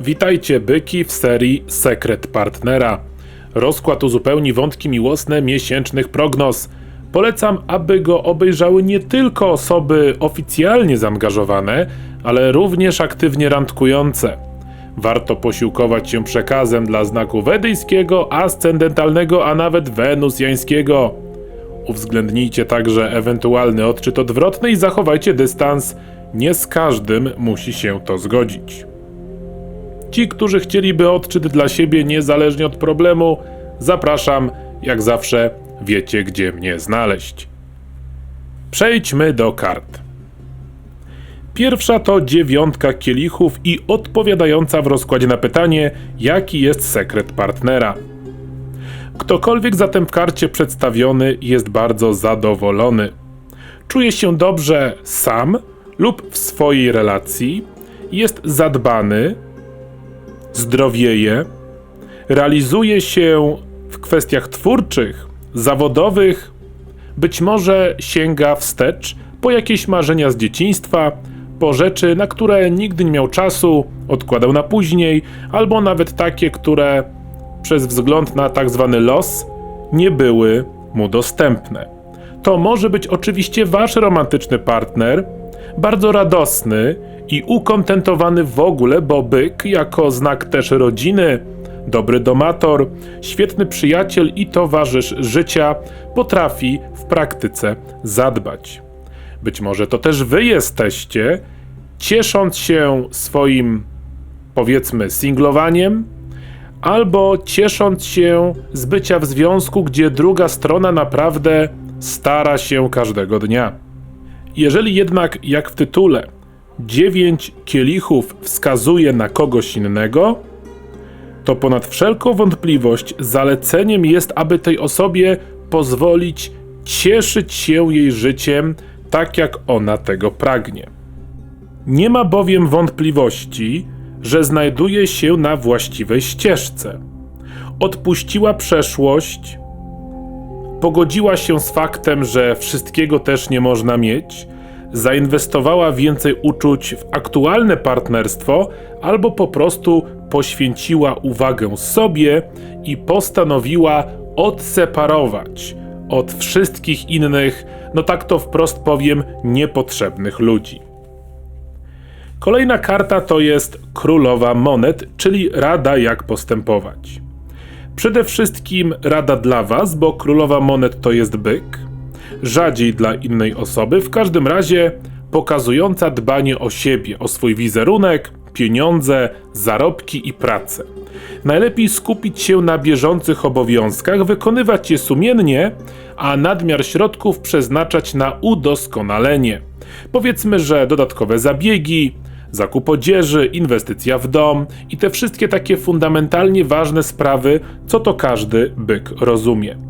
Witajcie byki w serii Sekret Partnera. Rozkład uzupełni wątki miłosne miesięcznych prognoz. Polecam, aby go obejrzały nie tylko osoby oficjalnie zaangażowane, ale również aktywnie randkujące. Warto posiłkować się przekazem dla znaku wedyjskiego, ascendentalnego, a nawet wenusjańskiego. Uwzględnijcie także ewentualny odczyt odwrotny i zachowajcie dystans. Nie z każdym musi się to zgodzić. Ci, którzy chcieliby odczyt dla siebie niezależnie od problemu, zapraszam, jak zawsze, wiecie gdzie mnie znaleźć. Przejdźmy do kart. Pierwsza to dziewiątka kielichów i odpowiadająca w rozkładzie na pytanie, jaki jest sekret partnera. Ktokolwiek zatem w karcie przedstawiony jest bardzo zadowolony. Czuje się dobrze sam lub w swojej relacji, jest zadbany, zdrowieje, realizuje się w kwestiach twórczych, zawodowych, być może sięga wstecz po jakieś marzenia z dzieciństwa, po rzeczy, na które nigdy nie miał czasu, odkładał na później, albo nawet takie, które przez wzgląd na tak zwany los nie były mu dostępne. To może być oczywiście wasz romantyczny partner, bardzo radosny i ukontentowany w ogóle, bo byk jako znak też rodziny, dobry domator, świetny przyjaciel i towarzysz życia potrafi w praktyce zadbać. Być może to też wy jesteście, ciesząc się swoim, powiedzmy, singlowaniem, albo ciesząc się z bycia w związku, gdzie druga strona naprawdę stara się każdego dnia. Jeżeli jednak, jak w tytule, dziewięć kielichów wskazuje na kogoś innego, to ponad wszelką wątpliwość zaleceniem jest, aby tej osobie pozwolić cieszyć się jej życiem tak, jak ona tego pragnie. Nie ma bowiem wątpliwości, że znajduje się na właściwej ścieżce. Odpuściła przeszłość, pogodziła się z faktem, że wszystkiego też nie można mieć, zainwestowała więcej uczuć w aktualne partnerstwo, albo po prostu poświęciła uwagę sobie i postanowiła odseparować od wszystkich innych, no tak to wprost powiem, niepotrzebnych ludzi. Kolejna karta to jest Królowa Monet, czyli rada jak postępować. Przede wszystkim rada dla Was, bo Królowa Monet to jest byk, rzadziej dla innej osoby, w każdym razie pokazująca dbanie o siebie, o swój wizerunek, pieniądze, zarobki i pracę. Najlepiej skupić się na bieżących obowiązkach, wykonywać je sumiennie, a nadmiar środków przeznaczać na udoskonalenie. Powiedzmy, że dodatkowe zabiegi, zakup odzieży, inwestycja w dom i te wszystkie takie fundamentalnie ważne sprawy, co to każdy byk rozumie.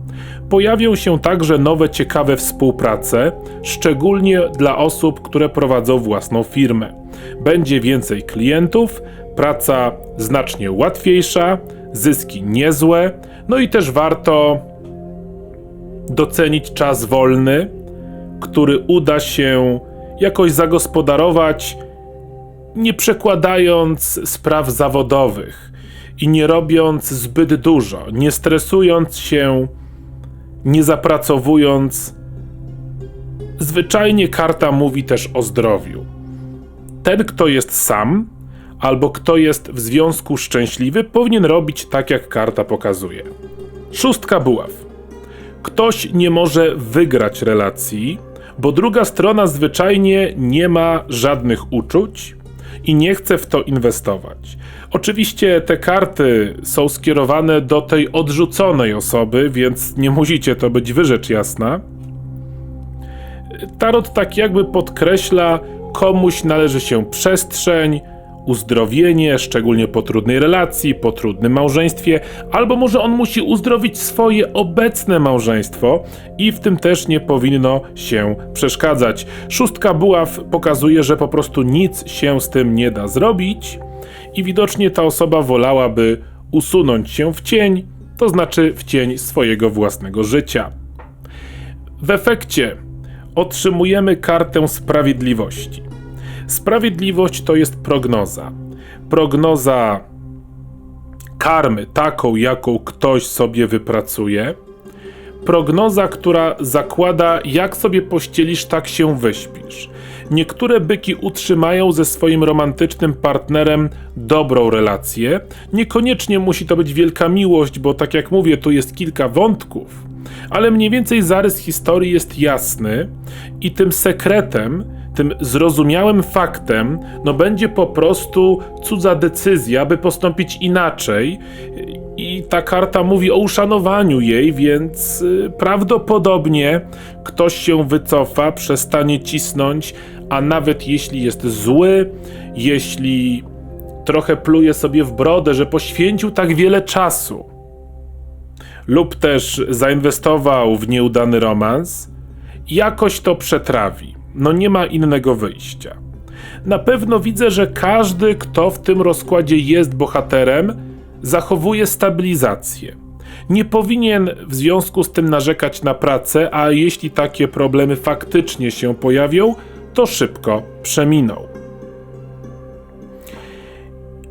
Pojawią się także nowe ciekawe współprace, szczególnie dla osób, które prowadzą własną firmę. Będzie więcej klientów, praca znacznie łatwiejsza, zyski niezłe, no i też warto docenić czas wolny, który uda się jakoś zagospodarować, nie przekładając spraw zawodowych i nie robiąc zbyt dużo, nie stresując się, nie zapracowując. Zwyczajnie karta mówi też o zdrowiu. Ten, kto jest sam, albo kto jest w związku szczęśliwy, powinien robić tak, jak karta pokazuje. Szóstka buław. Ktoś nie może wygrać relacji, bo druga strona zwyczajnie nie ma żadnych uczuć i nie chce w to inwestować. Oczywiście te karty są skierowane do tej odrzuconej osoby, więc nie musicie to być wyrzecz jasna. Tarot tak jakby podkreśla, komuś należy się przestrzeń, uzdrowienie, szczególnie po trudnej relacji, po trudnym małżeństwie, albo może on musi uzdrowić swoje obecne małżeństwo i w tym też nie powinno się przeszkadzać. Szóstka buław pokazuje, że po prostu nic się z tym nie da zrobić i widocznie ta osoba wolałaby usunąć się w cień, to znaczy w cień swojego własnego życia. W efekcie otrzymujemy kartę sprawiedliwości. Sprawiedliwość to jest prognoza. Prognoza karmy, taką jaką ktoś sobie wypracuje. Prognoza, która zakłada, jak sobie pościelisz, tak się wyśpisz. Niektóre byki utrzymają ze swoim romantycznym partnerem dobrą relację. Niekoniecznie musi to być wielka miłość, bo tak jak mówię, tu jest kilka wątków, ale mniej więcej zarys historii jest jasny i tym sekretem, tym zrozumiałym faktem, no będzie po prostu cudza decyzja, by postąpić inaczej. I ta karta mówi o uszanowaniu jej, więc y, prawdopodobnie ktoś się wycofa, przestanie cisnąć, a nawet jeśli jest zły, jeśli trochę pluje sobie w brodę, że poświęcił tak wiele czasu, lub też zainwestował w nieudany romans, jakoś to przetrawi. No nie ma innego wyjścia. Na pewno widzę, że każdy, kto w tym rozkładzie jest bohaterem, zachowuje stabilizację. Nie powinien w związku z tym narzekać na pracę, a jeśli takie problemy faktycznie się pojawią, to szybko przeminą.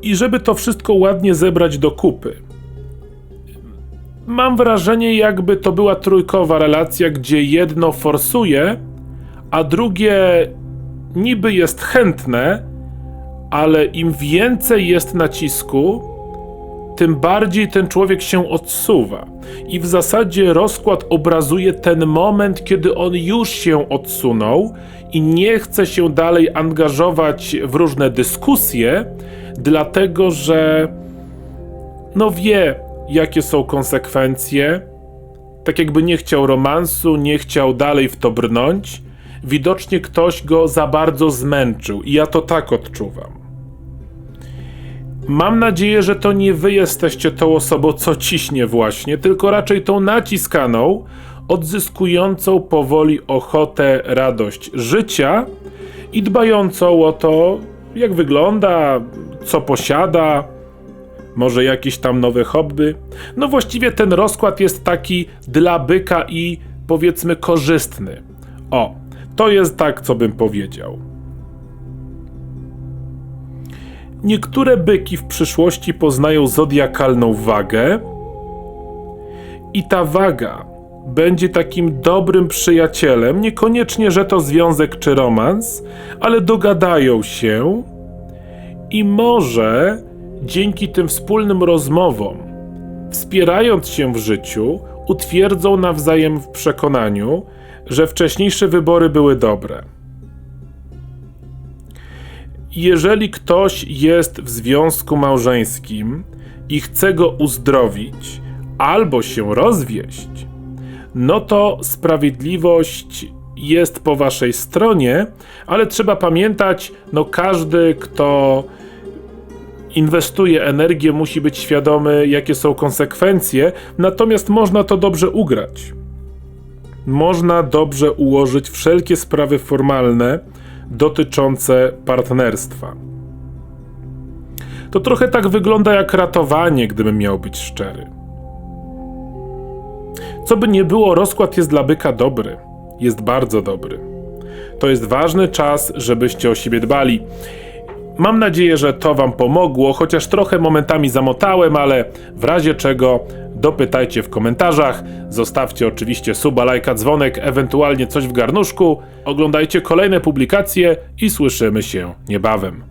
I żeby to wszystko ładnie zebrać do kupy, mam wrażenie, jakby to była trójkowa relacja, gdzie jedno forsuje, a drugie niby jest chętne, ale im więcej jest nacisku, tym bardziej ten człowiek się odsuwa. I w zasadzie rozkład obrazuje ten moment, kiedy on już się odsunął i nie chce się dalej angażować w różne dyskusje, dlatego że no wie, jakie są konsekwencje. Tak jakby nie chciał romansu, nie chciał dalej w to brnąć. Widocznie ktoś go za bardzo zmęczył i ja to tak odczuwam. Mam nadzieję, że to nie wy jesteście tą osobą, co ciśnie właśnie, tylko raczej tą naciskaną, odzyskującą powoli ochotę, radość życia i dbającą o to, jak wygląda, co posiada, może jakieś tam nowe hobby. No właściwie ten rozkład jest taki dla byka i powiedzmy korzystny. O, to jest tak, co bym powiedział. Niektóre byki w przyszłości poznają zodiakalną wagę, i ta waga będzie takim dobrym przyjacielem. Niekoniecznie, że to związek czy romans, ale dogadają się i może dzięki tym wspólnym rozmowom, wspierając się w życiu, utwierdzą nawzajem w przekonaniu, że wcześniejsze wybory były dobre. Jeżeli ktoś jest w związku małżeńskim i chce go uzdrowić albo się rozwieść, no to sprawiedliwość jest po waszej stronie, ale trzeba pamiętać, no każdy, kto inwestuje energię, musi być świadomy, jakie są konsekwencje, natomiast można to dobrze ugrać. Można dobrze ułożyć wszelkie sprawy formalne dotyczące partnerstwa. To trochę tak wygląda jak ratowanie, gdybym miał być szczery. Co by nie było, rozkład jest dla byka dobry. Jest bardzo dobry. To jest ważny czas, żebyście o siebie dbali. Mam nadzieję, że to Wam pomogło, chociaż trochę momentami zamotałem, ale w razie czego dopytajcie w komentarzach. Zostawcie oczywiście suba, lajka, dzwonek, ewentualnie coś w garnuszku. Oglądajcie kolejne publikacje i słyszymy się niebawem.